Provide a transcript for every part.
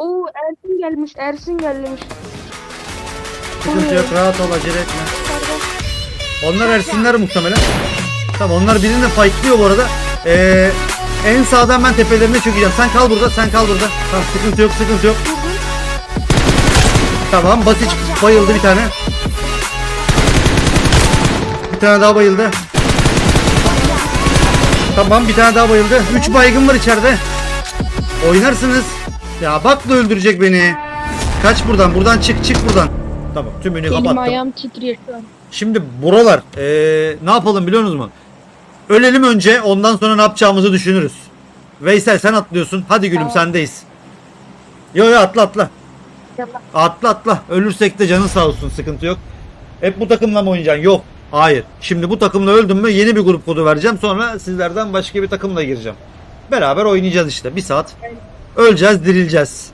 Oo Ersin gelmiş. Ersin gelmiş. Sıkıntı yok rahat ol acele etme. Onlar Ersinler muhtemelen. Tamam onlar birini fightlıyor bu arada. Ee, en sağdan ben tepelerine çökeceğim. Sen kal burada sen kal burada. Tamam sıkıntı yok sıkıntı yok. Tamam Basic bayıldı bir tane. Bir tane daha bayıldı. Tamam bir tane daha bayıldı. Üç baygın var içeride. Oynarsınız. Ya bak da öldürecek beni. Kaç buradan buradan çık çık buradan. Tamam tümünü Elim kapattım. ayağım titriyor şu an. Şimdi buralar eee, ne yapalım biliyor musunuz mu? Ölelim önce ondan sonra ne yapacağımızı düşünürüz. Veysel sen atlıyorsun. Hadi gülüm Tamam. sendeyiz. Yo yo atla atla. Yapma. Atla atla. Ölürsek de canın sağ olsun sıkıntı yok. Hep bu takımla mı oynayacaksın? Yok. Hayır. Şimdi bu takımla öldüm mü yeni bir grup kodu vereceğim. Sonra sizlerden başka bir takımla gireceğim. Beraber oynayacağız işte. Bir saat. Öleceğiz dirileceğiz.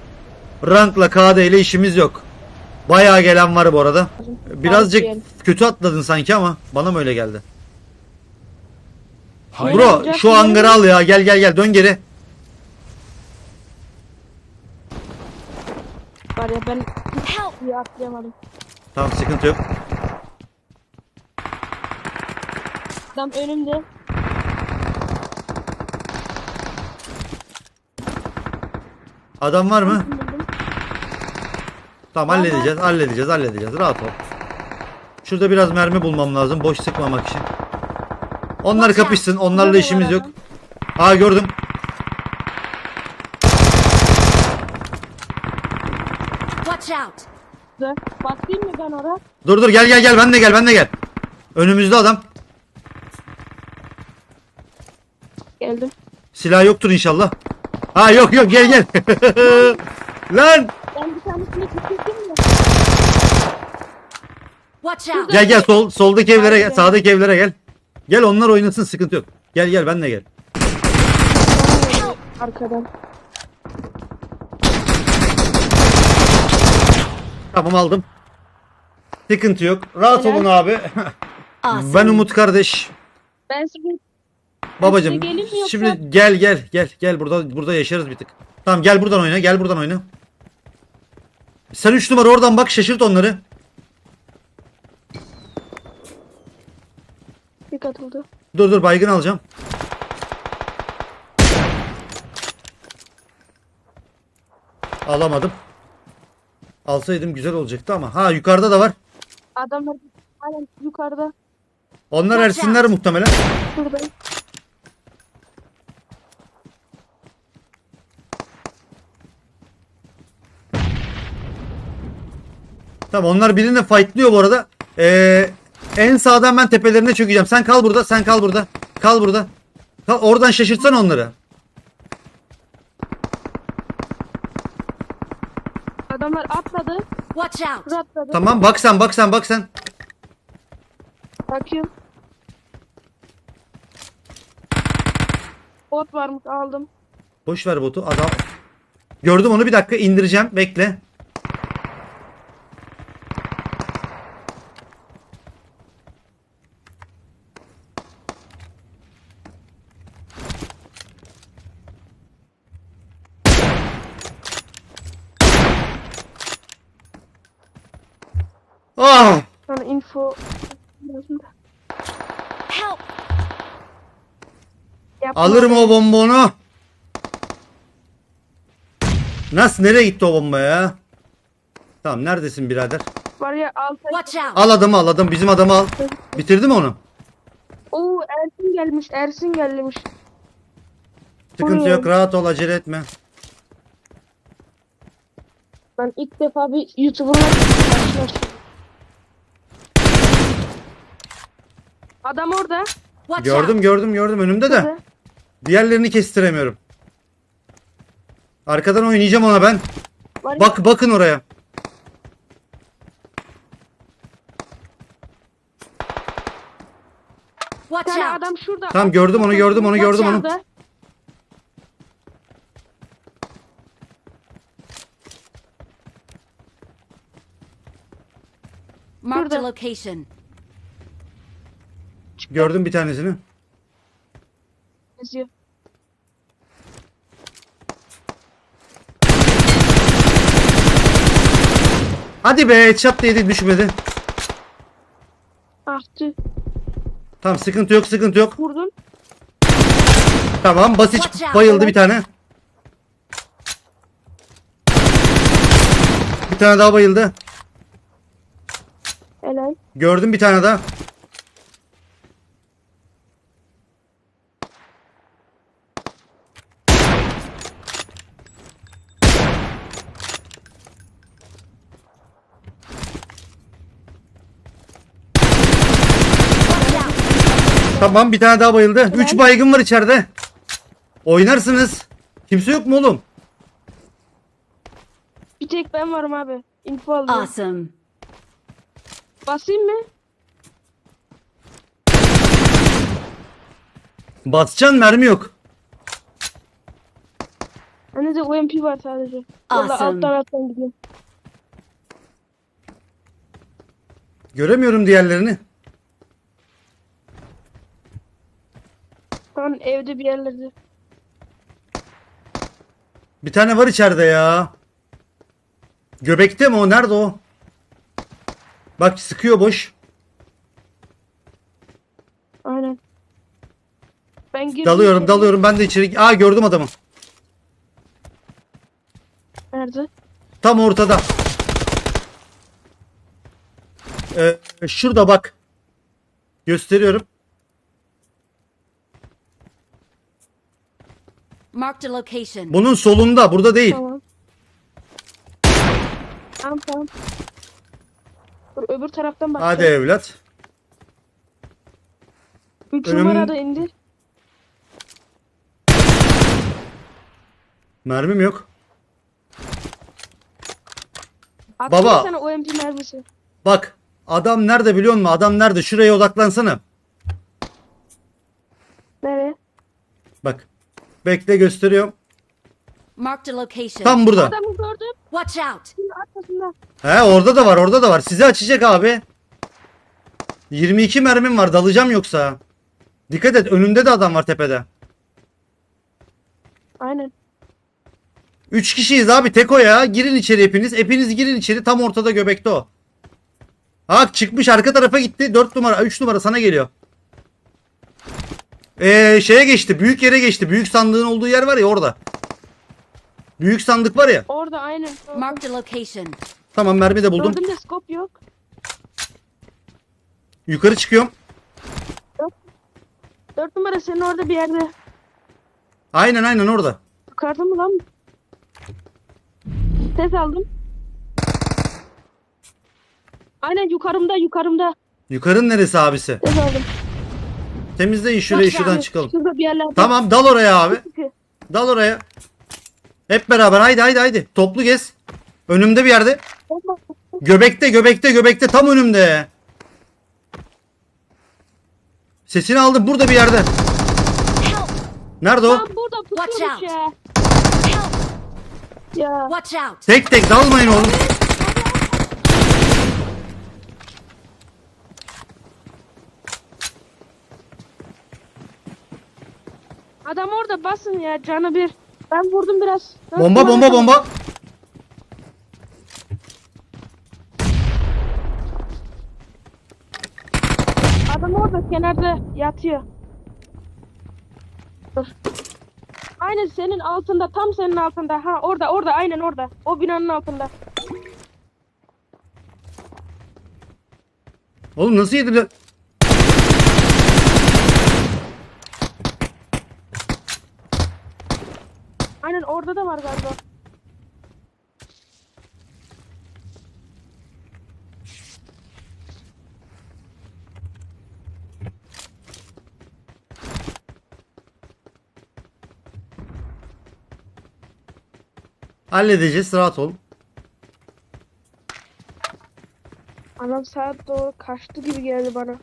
Rankla KD ile işimiz yok. Bayağı gelen var bu arada. Birazcık kötü atladın sanki ama bana mı öyle geldi? Ne Bro şu hangarı al ya gel gel gel dön geri. Var ya ben atlayamadım. Tamam sıkıntı yok. Adam önümde. Adam var mı? Tamam halledeceğiz halledeceğiz halledeceğiz rahat ol. Şurada biraz mermi bulmam lazım boş sıkmamak için. Onlar kapışsın onlarla işimiz yok. Aa gördüm. Watch out! Güzel. Bakayım mı ben oraya? Dur dur gel gel gel ben de gel ben de gel. Önümüzde adam. Geldim. Silah yoktur inşallah. Ha yok yok gel gel. Lan Ben bir tanesini bitirdim mi? Watch out! gel gel sol soldaki evlere gel sağdaki evlere gel. Gel onlar oynasın sıkıntı yok. Gel gel ben de gel. Arkadan. Tamam aldım. Sıkıntı yok. Rahat olun abi. Awesome. ben Umut kardeş. Ben size Babacım mi yoksa? şimdi gel gel gel gel burada burada yaşarız bir tık. Tamam gel buradan oyna gel buradan oyna. Sen 3 numara oradan bak şaşırt onları. bir katıldı. Dur dur baygın alacağım. Alamadım. Alsaydım güzel olacaktı ama. Ha yukarıda da var. Adamlar aynen yukarıda. Onlar Ersinler muhtemelen. Şurada. Tamam onlar birini fightlıyor bu arada. Ee, en sağdan ben tepelerine çökeceğim. Sen kal burada. Sen kal burada. Kal burada. Kal, oradan şaşırtsan onları. Adamlar atladı. Watch out! Atladı. Tamam bak sen bak sen bak sen. Bakıyorum. Bot varmış aldım. Boş ver botu. Adam. Gördüm onu bir dakika indireceğim. Bekle. Ah! Sana info Help! Yapma. Alırım o bombonu. Nasıl nereye gitti o bomba ya? Tamam neredesin birader? Var ya altı. Watch out! Al adamı al adam bizim adamı al. Bitirdi mi onu? Oo Ersin gelmiş. Ersin gelmiş. Sıkıntı yok rahat ol acele etme. Ben ilk defa bir YouTuber'la karşılaştım. Adam orada. Watch Gördüm out! gördüm gördüm önümde de. Diğerlerini kestiremiyorum. Arkadan oynayacağım ona ben. Var ya, Bak bakın oraya. bir Watch tane out! adam şurada. Tamam gördüm onu gördüm onu gördüm onu. Şurada. Marked a Şurada. location. Gördüm bir tanesini. Geziyor. Hadi be çat değdi düşmedi. Ahtı. Tamam sıkıntı yok sıkıntı yok. Vurdum. Tamam basiç bayıldı bir tane. Bir tane daha bayıldı. Helal. Gördüm bir tane daha. Tamam bir tane daha bayıldı. 3 baygın var içeride. Oynarsınız. Kimse yok mu oğlum? Bir tek ben varım abi. Info aldım. Awesome. Basayım mı? Basacaksın mermi yok. Hani de UMP var sadece. Valla Awesome. alttan alttan gidiyorum. Göremiyorum diğerlerini. Şu an evde bir yerlerde. Bir tane var içeride ya. Göbekte mi o? Nerede o? Bak sıkıyor boş. Aynen. Ben girdim. Dalıyorum dalıyorum ben de içeri. Aa gördüm adamı. Nerede? Tam ortada. Ee, şurada bak. Gösteriyorum. Marked a location. Bunun solunda burada değil. Tamam. Tamam tamam. Dur öbür taraftan bak. Hadi evlat. 3 Önüm- numara da indi. Mermim yok. Attım Baba. sana OMP mermisi. Bak. Adam nerede biliyor musun? Adam nerede? Şuraya odaklansana. Nereye? Bak. Bekle gösteriyorum. Marked a location. Tam burada. Adamı gördüm. Watch out! Şimdi arkasında. He orada da var orada da var. Sizi açacak abi. 22 mermim var dalacağım yoksa. Dikkat et önünde de adam var tepede. Aynen. 3 kişiyiz abi tek o ya. Girin içeri hepiniz. Hepiniz girin içeri. Tam ortada göbekte o. Ha çıkmış arka tarafa gitti. 4 numara 3 numara sana geliyor. Ee, şeye geçti. Büyük yere geçti. Büyük sandığın olduğu yer var ya orada. Büyük sandık var ya. Orada aynen. Marked a location. Tamam mermi de buldum. Gördüm de scope yok. Yukarı çıkıyorum. 4 numara senin orada bir yerde. Aynen aynen orada. Yukarıda mı lan? Ses aldım. Aynen yukarımda yukarımda. Yukarın neresi abisi? Ses aldım. Temizleyin şurayı Aşağı. şuradan çıkalım. Şurada bir yerlerde. Tamam dal oraya abi. Dal oraya. Hep beraber haydi haydi haydi. Toplu gez. Önümde bir yerde. Göbekte göbekte göbekte tam önümde. Sesini aldım burada bir yerde. Nerede o? Burada Watch out. Ya. Watch out! Tek tek dalmayın oğlum. Adam orada basın ya canı bir. Ben vurdum biraz. Dört Bomba bomba bomba. Adam orada kenarda yatıyor. Dur. Aynen senin altında tam senin altında. Ha orada orada aynen orada. O binanın altında. Oğlum nasıl yedi Aynen orada da var galiba. Halledeceğiz rahat ol. Adam saat doğru kaçtı gibi geldi bana.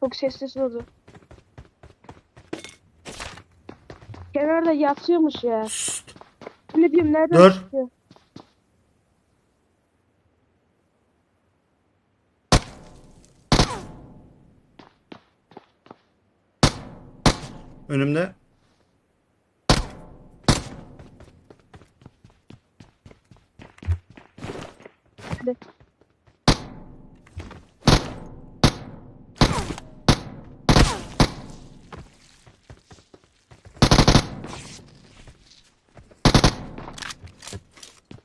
Çok sessiz oldu. Kenarda yatıyormuş ya. Ne diyeyim nereden Dur. çıkıyor? Önümde.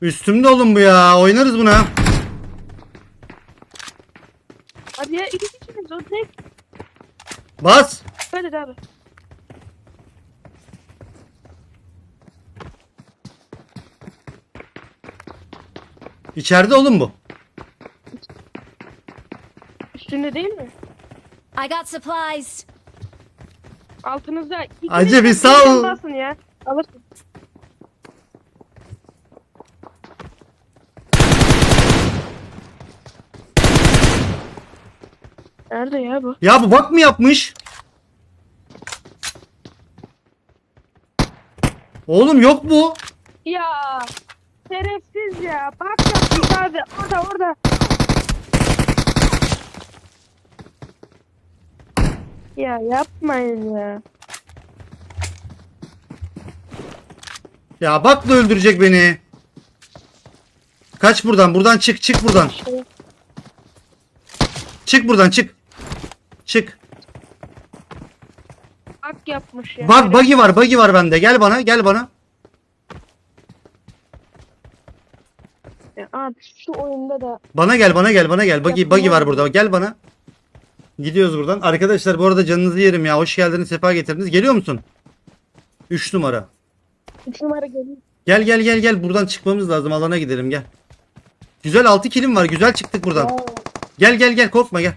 Üstümde oğlum bu ya. Oynarız buna. Hadi ya iki kişiniz o tek. Bas. Hadi abi. İçeride oğlum bu. Üstünde değil mi? I got supplies. Altınızda. İkiniz Hacı de bir sağ ol. Basın ya. Alırsın. Nerede ya bu? Ya bu bak mı yapmış? Oğlum yok bu. Ya şerefsiz ya. Bak yapmış abi. Orada orada. Ya yapmayın ya. Ya bak da öldürecek beni. Kaç buradan. Buradan çık. Çık buradan. Şey, Çık buradan çık. Çık. bak yapmış ya. Bak buggy var. Buggy var bende. Gel bana. Gel bana. Ya Abi şu oyunda da Bana gel. Bana gel. Bana gel. Buggy, buggy var burada. Gel bana. Gidiyoruz buradan. Arkadaşlar bu arada canınızı yerim ya. Hoş geldiniz. Sefa getirdiniz. Geliyor musun? 3 numara. 3 numara geliyor. Gel gel gel gel. Buradan çıkmamız lazım. Alana gidelim gel. Güzel 6 kilim var. Güzel çıktık buradan. Aa, Gel gel gel korkma gel.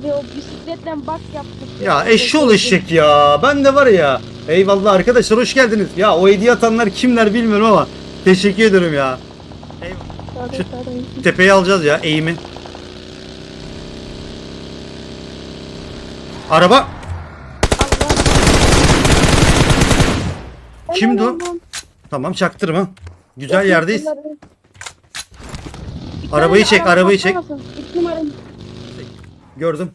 Abi o bisikletten bak yaptık. Ya eşşoğlu eşek ya. Ben de var ya. Eyvallah arkadaşlar hoş geldiniz. Ya o hediye atanlar kimler bilmiyorum ama teşekkür ederim ya. Şu- sağda. Tepeyi alacağız ya eğimi. Araba. Kimdi o? Tamam çaktırma. Güzel yerdeyiz. Arabayı çek, araba arabayı çek. Gördüm.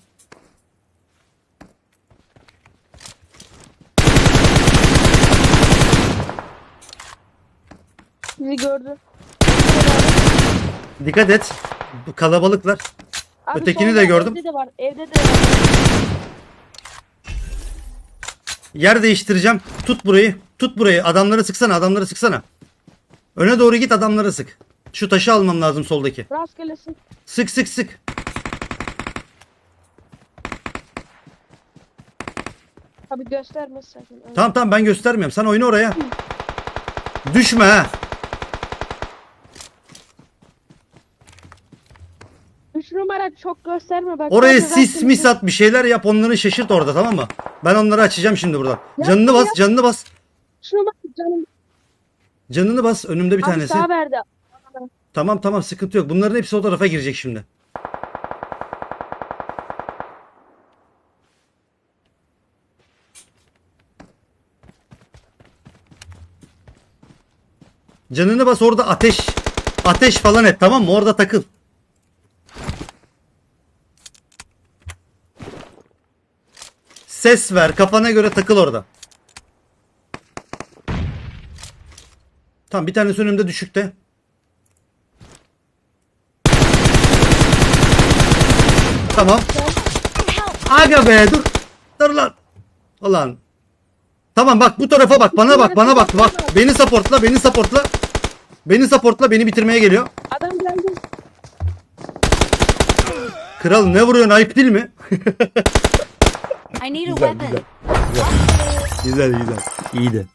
Sizi gördü. Dikkat et. Bu kalabalıklar. Abi Ötekini solda de gördüm. Evde de var. Evde de var. Yer değiştireceğim. Tut burayı. Tut burayı. Adamları sıksana. Adamları sıksana. Öne doğru git adamları sık. Şu taşı almam lazım soldaki. Rastgelesin. Sık sık sık. Abi göstermez sakın. Tamam tamam ben göstermiyorum. Sen oyna oraya. Düşme ha. Üç numara çok gösterme bak. Oraya sis mis at bir şeyler yap onları şaşırt orada tamam mı? Ben onları açacağım şimdi buradan. Ya, Canını bas ya. canını bas. Üç numara canım. Canını bas önümde bir Abi tanesi. sağ verdi. Tamam tamam sıkıntı yok. Bunların hepsi o tarafa girecek şimdi. Canını bas orada ateş. Ateş falan et tamam mı? Orada takıl. Ses ver. Kafana göre takıl orada. Tamam bir tanesi önümde düşükte. Tamam. Aga be dur. Dur lan. Ulan. Tamam bak bu tarafa bak. Bana bak bana bak. Bak beni supportla beni supportla. Beni supportla beni bitirmeye geliyor. Adam geldi. Kral ne vuruyorsun ayıp değil mi? I need a Güzel, weapon. güzel. güzel güzel. İyiydi.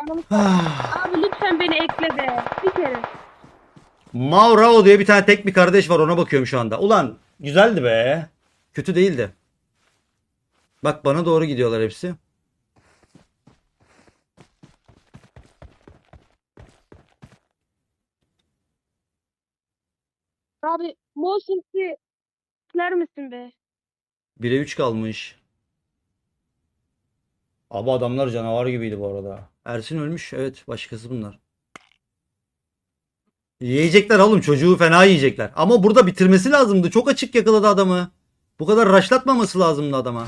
Canım. Ah. Abi lütfen beni ekle be. Bir kere. Maurao diye bir tane tek bir kardeş var ona bakıyorum şu anda. Ulan güzeldi be. Kötü değildi. Bak bana doğru gidiyorlar hepsi. Abi Mosin'si ekler misin be? 1'e 3 kalmış. Abi adamlar canavar gibiydi bu arada. Ersin ölmüş. Evet başkası bunlar. Yiyecekler oğlum çocuğu fena yiyecekler. Ama burada bitirmesi lazımdı. Çok açık yakaladı adamı. Bu kadar raşlatmaması lazımdı adama.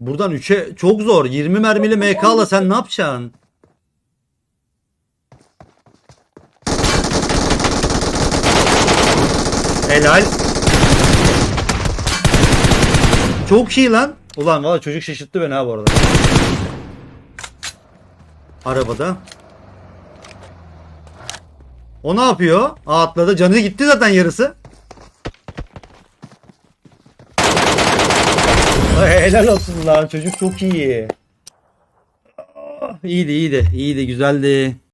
Buradan 3'e çok zor. 20 mermili MK'la sen ne yapacaksın? Helal. Çok iyi lan. Ulan valla çocuk şaşırttı beni ha bu arada. Arabada. O ne yapıyor? Aa, atladı. Canı gitti zaten yarısı. Ay, helal olsun lan. Çocuk çok iyi. Ah, İyiydi iyiydi. İyiydi güzeldi.